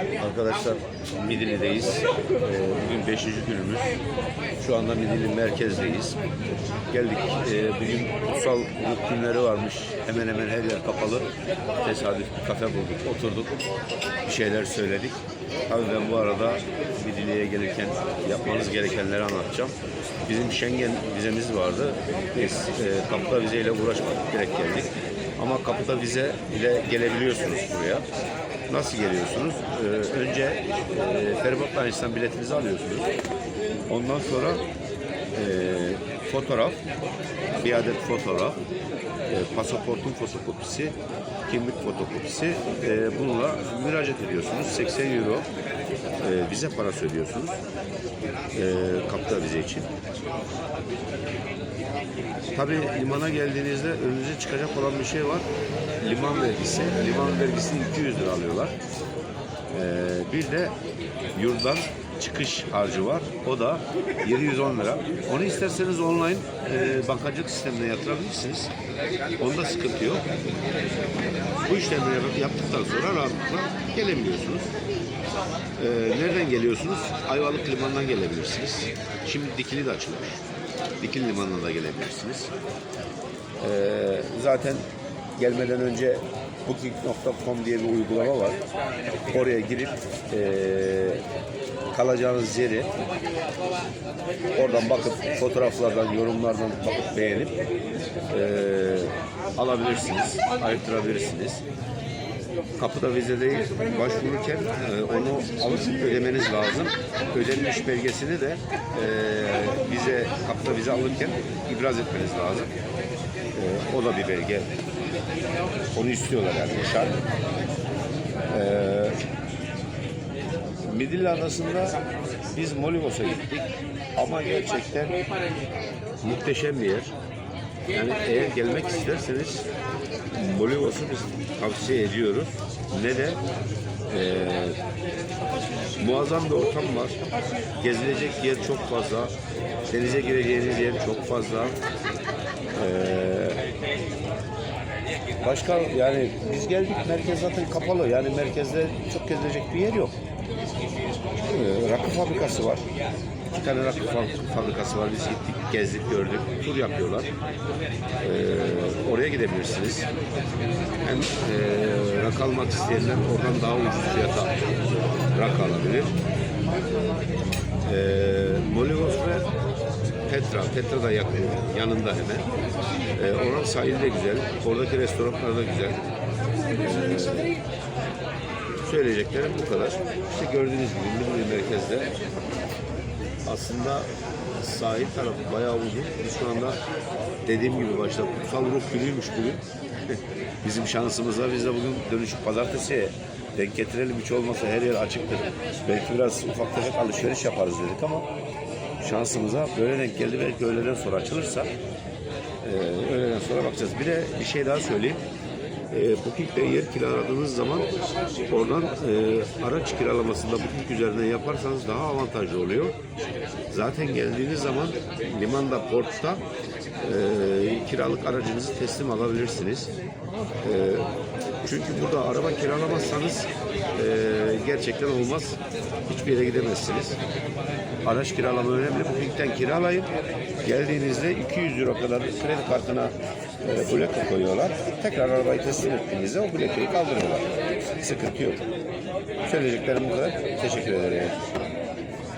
Arkadaşlar Midilli'deyiz. Ee, Bugün 5. günümüz. Şu anda Midilli merkezdeyiz. Geldik. Ee, Bugün kutsal günleri varmış. Hemen hemen her yer kapalı. Tesadüf bir kafe bulduk. Oturduk. Bir şeyler söyledik. Tabii ben bu arada Midilli'ye gelirken yapmanız gerekenleri anlatacağım. Bizim Schengen vizemiz vardı. Biz e, kapıda vizeyle uğraşmadık. Direkt geldik. Ama kapıda vize ile gelebiliyorsunuz buraya. Nasıl geliyorsunuz? Ee, önce e, feribotla Yunanistan biletinizi alıyorsunuz. Ondan sonra e, fotoğraf, bir adet fotoğraf, e, pasaportun fotokopisi, kimlik fotokopisi. E, bununla müracaat ediyorsunuz. 80 euro e, vize parası ödüyorsunuz. E, kapta vize için. Tabii limana geldiğinizde önünüze çıkacak olan bir şey var. Liman vergisi. Liman vergisini 200 lira alıyorlar. Ee, bir de yurttan çıkış harcı var. O da 710 lira. Onu isterseniz online e, bankacılık sistemine yatırabilirsiniz. Onda sıkıntı yok. Bu işlemleri yap- yaptıktan sonra rahatlıkla gelebiliyorsunuz. Ee, nereden geliyorsunuz? Ayvalık Limanı'ndan gelebilirsiniz. Şimdi Dikili de açılmış. Dikili Limanı'na da gelebilirsiniz. Ee, zaten gelmeden önce Booking.com diye bir uygulama var. Oraya girip ee, kalacağınız yeri oradan bakıp fotoğraflardan, yorumlardan bakıp beğenip ee, alabilirsiniz, ayırtırabilirsiniz kapıda vizede başvururken e, onu alıp ödemeniz lazım. Ödenmiş belgesini de e, vize kapıda vize alırken ibraz etmeniz lazım. E, o da bir belge. Onu istiyorlar yani şart. E, Midilli Adası'nda biz Molivos'a gittik ama gerçekten muhteşem bir yer. Yani eğer gelmek isterseniz Bolivos'u biz tavsiye ediyoruz. Ne de eee, muazzam bir ortam var. Gezilecek yer çok fazla. Denize gireceğiniz yer çok fazla. Eee, başka yani biz geldik merkez zaten kapalı. Yani merkezde çok gezilecek bir yer yok. Fabrikası var. İki tane rakı fa- fabrikası var. Biz gittik, gezdik, gördük. Tur yapıyorlar. Ee, oraya gidebilirsiniz. Hem e, rakı almak isteyenler oradan daha ucuz fiyata rakı alabilir. Ee, Molivos ve Petra. Petra da yakın, yanında hemen. Ee, oranın sahili de güzel. Oradaki restoranlar da güzel. Ee, söyleyeceklerim bu kadar. İşte gördüğünüz gibi Milli Merkez'de aslında sahil tarafı bayağı uzun. Biz şu anda dediğim gibi başta kutsal ruh günüymüş bugün. Bizim şansımıza biz de bugün dönüşüp pazartesiye denk getirelim hiç olmasa her yer açıktır. Belki biraz ufak tefek alışveriş yaparız dedik ama şansımıza böyle denk geldi. Belki öğleden sonra açılırsa ee, öğleden sonra bakacağız. Bir de bir şey daha söyleyeyim. E, Booking'de yer kiraladığınız zaman oradan e, araç kiralamasında Booking üzerinden yaparsanız daha avantajlı oluyor. Zaten geldiğiniz zaman limanda, portta e, kiralık aracınızı teslim alabilirsiniz. E, çünkü burada araba kiralamazsanız e, gerçekten olmaz. Hiçbir yere gidemezsiniz. Araç kiralama önemli. Booking'den kiralayın. Geldiğinizde 200 euro kadar kredi kartına e, koyuyorlar. Tekrar arabayı teslim ettiğinizde o blokeyi kaldırıyorlar. Sıkıntı yok. Söyleyeceklerim bu kadar. Teşekkür ederim.